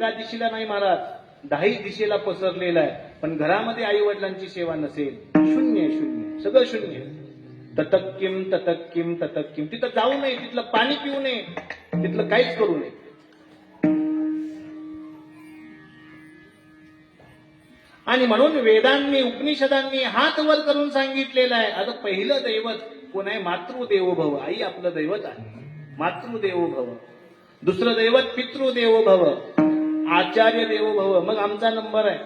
एका दिशेला नाही महाराज दहाही दिशेला पसरलेला आहे. पण घरामध्ये आई वडिलांची सेवा नसेल. शून्य शून्य. सगळं शून्य. ततक्किम ततक्किम ततक्किम. तिथं जाऊ नये. तिथलं पाणी पिऊ नये. तिथलं काहीच करू नये. आणि म्हणून वेदांनी उपनिषदांनी हात वर करून सांगितलेलं आहे. आता पहिलं दैवत कोण आहे? मातृदेव भव आई आपलं दैवत आहे. मातृदेवो भव दुसरं दैवत पितृदेव भव आचार्य देवो भव. मग आमचा नंबर आहे.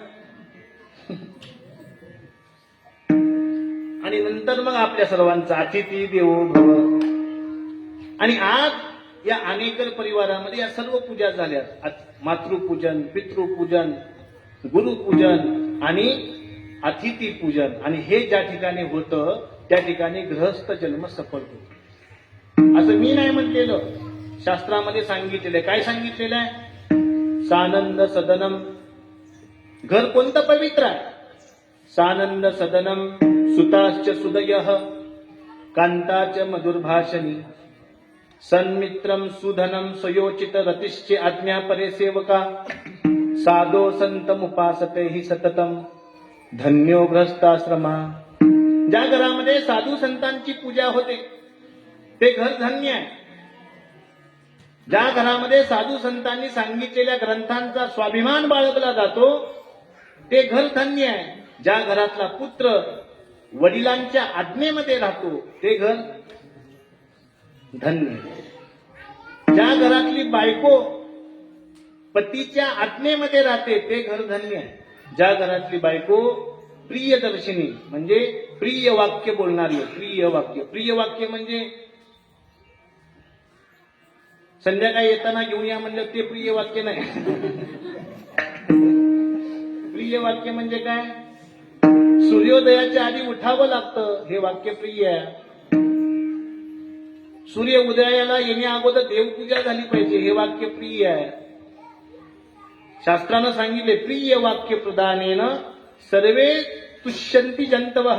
आणि नंतर मग आपल्या सर्वांचा अतिथी देवो भव. आणि आज या अनेकर परिवारामध्ये या सर्व पूजा झाल्या. मातृपूजन पितृपूजन गुरुपूजन आणि अतिथी पूजन आणि हे ज्या ठिकाणी होतं त्या ठिकाणी गृहस्थ जन्म सफल होतो. असं मी नाही म्हटलेलं. शास्त्रामध्ये सांगितलेलं आहे. काय सांगितलेलं आहे? सानंद सदनम. घर कोणतं पवित्र आहे? सानंद सदनम सुताश्च सुदय कांताच मधुर्भाषणी. सन्मित्रम सुधनम सयोचित रतिश्चे आज्ञा परे सेवका. साधो संत उपासते ही सततम. धन्यो ग्रस्ताश्रमा ज्या घरामध्ये साधू संतांची पूजा होते. ते घर धन्य आहे. ज्या घरामध्ये साधू संतांनी सांगितलेल्या ग्रंथांचा स्वाभिमान बाळगला जातो ते घर धन्य आहे. ज्या घरातला पुत्र वडिलांच्या आज्ञेमध्ये राहतो ते घर धन्य आहे. ज्या घरातली बायको पतीच्या आज्ञेमध्ये राहते ते घर धन्य आहे. ज्या घरातली बायको प्रियदर्शिनी म्हणजे प्रिय वाक्य बोलणारी प्रिय वाक्य. प्रिय वाक्य म्हणजे संध्याकाळी येताना घेऊन या म्हणलं ते प्रिय वाक्य नाही. प्रिय वाक्य म्हणजे काय? सूर्योदयाच्या आधी उठावं लागतं हे वाक्य प्रिय आहे. सूर्य उदयाला येण्या अगोदर देवपूजा झाली पाहिजे हे वाक्य प्रिय आहे. शास्त्रानं सांगितले प्रिय वाक्य प्रदानेन सर्वे तुष्यंती जंतव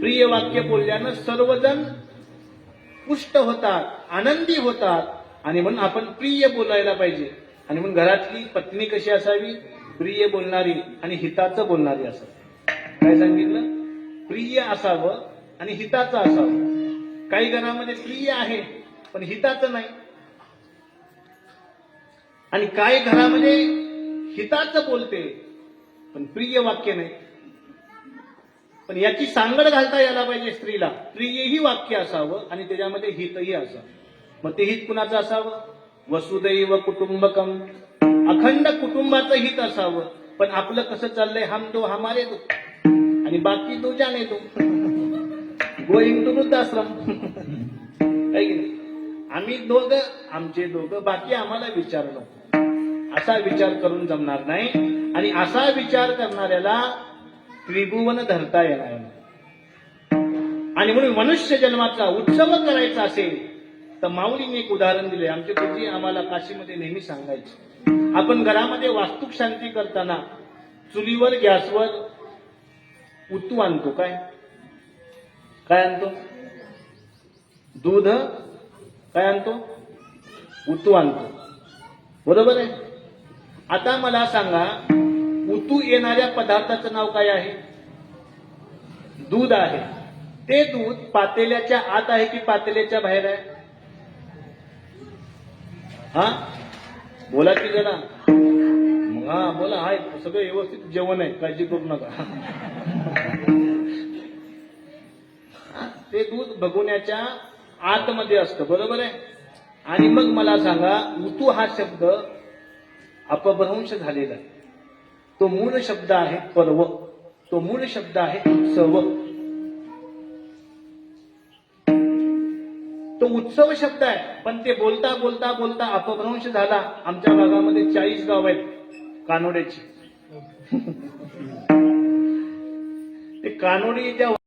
प्रिय वाक्य बोलल्यानं सर्वजण पुष्ट होतात आनंदी होतात. आणि म्हणून आपण प्रिय बोलायला पाहिजे. आणि म्हणून घरातली पत्नी कशी असावी? प्रिय बोलणारी आणि हिताचं बोलणारी असावी. काय सांगितलं? प्रिय असावं आणि हिताचं असावं. काही घरामध्ये प्रिय आहे पण हिताचं नाही. आणि काही घरामध्ये हिताचं बोलते पण प्रिय वाक्य नाही. पण याची सांगड घालता यायला पाहिजे स्त्रीला. प्रियही वाक्य असावं आणि त्याच्यामध्ये हितही असावं. मग ते हित कुणाचं असावं? वसुदैव कुटुंबकम. अखंड कुटुंबाचं हित असावं. पण आपलं कसं चाललंय? हम दो हमारे दो. आणि बाकी तो जाने दो. गोईंग टू वृद्धाश्रम. है की नाही? आम्ही दोघं आमचे दोघं बाकी आम्हाला विचार असा विचार करून जमणार नाही. आणि असा विचार करणाऱ्याला त्रिभुवन धरता येणार नाही. आणि म्हणून मनुष्य जन्माचा उत्सव करायचा असेल तर माऊलीने एक उदाहरण दिले आमचे गुरुजी आम्हाला काशीमध्ये नेहमी सांगायचे. आपण घरामध्ये वास्तुक शांती करताना चुलीवर गॅसवर उतू आणतो काय? काय आणतो? दूध काय आणतो? उतू आणतो. बरोबर आहे? आता मला सांगा उतू येणाऱ्या पदार्थाचं नाव काय आहे? दूध आहे. ते दूध पातेल्याच्या आत आहे की पातेल्याच्या बाहेर आहे? हा? बोला की जरा. हा बोला आहे सगळं व्यवस्थित जेवण आहे. काळजी करू नका. ते दूध भगवण्याच्या आतमध्ये असतं बरोबर आहे? आणि मग मला सांगा ऋतू हा शब्द अपभ्रंश झालेला आहे. तो मूळ शब्द आहे पर्व. तो मूळ शब्द आहे उत्सव. तो उत्सव शब्द आहे पण ते बोलता बोलता बोलता अपभ्रंश झाला. आमच्या भागामध्ये चाळीस गाव आहेत कानोड्याची ते कानोडी ज्या